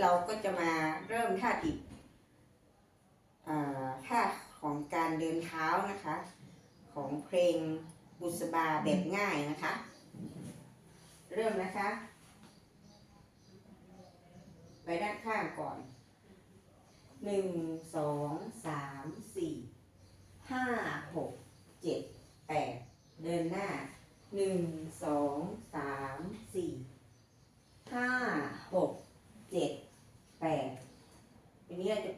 เราก็จะมาเริ่มท่าดิบอ่ท่าของการเดินเท้านะคะ ของเพลงบุษบาแบบง่ายนะคะ เริ่มนะคะ ไปด้านข้างก่อนหนึ่งสองสามสี่ห้าหกเจ็ดแปดเดินหน้าหนึ่งสองสามสี่ห้าหกเจ็ดแปดที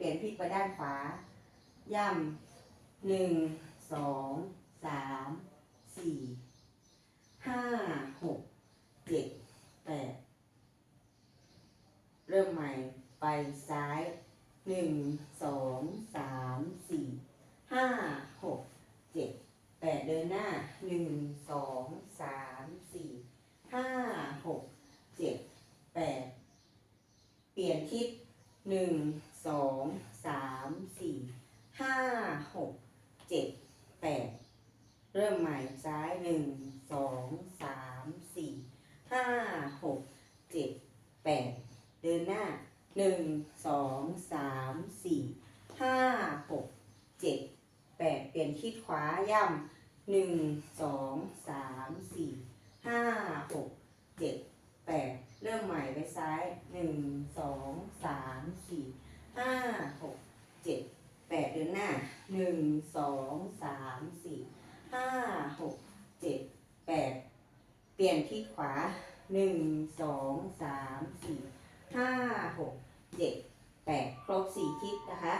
นี้เปลี่ยนพลิกไปด้านขวา ย่ำหนึ่งสองสามสี่ห้าหกเจ็ดแปดเริ่มใหม่ไปซ้ายหนึ่งสองสามสี่ห้าหกเจ็ดแปดเดินหน้าหนึ่งสองสามสี่ห้าหกเจ็ดแปดเปลี่ยนทิศหนึ่ง สองสามสี่ห้าหกเจ็ดแปดเริ่มใหม่ซ้ายหนึ่งสองสามสี่ห้าหกเจ็ดแปดเดินหน้าหนึ่งสองสามสี่ห้าหกเจ็ดแปดเปลี่ยนทิศขวาย่ำหนึ่งสองสามสี่ห้าหกเจ็ดแปดเริ่มใหม่ไปซ้ายหนึ่งสองสามสี่ ห้าหกเจ็ดแปดเดินหน้าหนึ่งสองสามสี่ห้าหกเจ็ดแปดเปลี่ยนทิศขวาหนึ่งสองสามสี่ห้าหกเจ็ดแปดครบสี่ทิศนะคะ